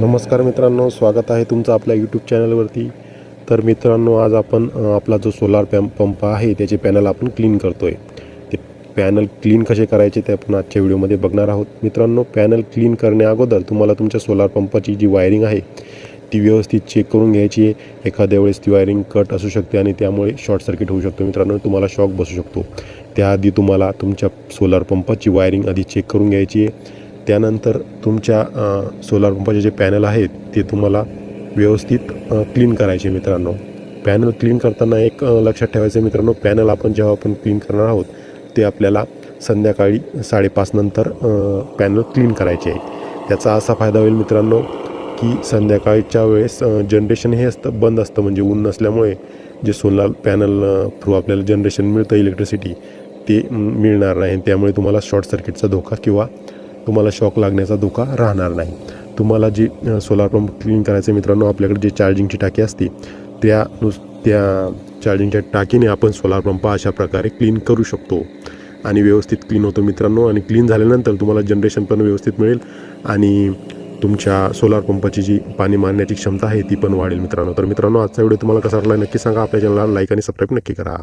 नमस्कार मित्रांनो स्वागत आहे तुमचं आपल्या यूट्यूब चॅनलवरती तर मित्रांनो आज आपण आपला जो सोलार पॅम पंप आहे त्याचे पॅनल आपण क्लीन करतो आहे ते पॅनल क्लीन कसे करायचे ते आपण आजच्या व्हिडिओमध्ये बघणार आहोत. मित्रांनो पॅनल क्लीन करण्याअगोदर तुम्हाला तुमच्या सोलार पंपाची जी वायरिंग आहे ती व्यवस्थित चेक करून घ्यायची आहे. एखाद्या वेळेस ती वायरिंग कट असू शकते आणि त्यामुळे शॉर्ट सर्किट होऊ शकतो. मित्रांनो तुम्हाला शॉक बसू शकतो. त्याआधी तुम्हाला तुमच्या सोलार पंपाची वायरिंग आधी चेक करून घ्यायची आहे. त्यानंतर तुमच्या सोलार पंपाचे जे पॅनल आहेत ते तुम्हाला व्यवस्थित क्लीन करायचे मित्रांनो. पॅनल क्लीन करताना एक लक्षात ठेवायचं मित्रांनो पॅनल आपण जेव्हा आपण क्लीन करणार आहोत ते आपल्याला संध्याकाळी साडेपाचनंतर पॅनल क्लीन करायचे आहे त्याचा असा फायदा होईल मित्रांनो की संध्याकाळच्या वेळेस जनरेशन हे असतं बंद असतं म्हणजे ऊन नसल्यामुळे जे सोलार पॅनल थ्रू आपल्याला जनरेशन मिळतं इलेक्ट्रिसिटी ते मिळणार नाही. त्यामुळे तुम्हाला शॉर्ट सर्किटचा धोका किंवा तुम्हाला शॉक लागण्याचा धोका राहणार नाही. तुम्हाला जी सोलार पंप क्लीन करायचं मित्रांनो आपल्याकडे जे चार्जिंगची टाकी असते त्या नुस त्या चार्जिंगच्या टाकीने आपण सोलार पंप अशा प्रकारे क्लीन करू शकतो. आणि व्यवस्थित क्लीन होतो मित्रांनो आणि क्लीन झाल्यानंतर तुम्हाला जनरेशन पण व्यवस्थित मिळेल आणि तुमच्या सोलार पंपाची जी पाणी मारण्याची क्षमता आहे ती पण वाढेल मित्रांनो. तर मित्रांनो आजचा व्हिडिओ तुम्हाला कसा वाटला नक्की सांगा. आपल्या चॅनलला लाईक आणि सबस्क्राईब नक्की करा.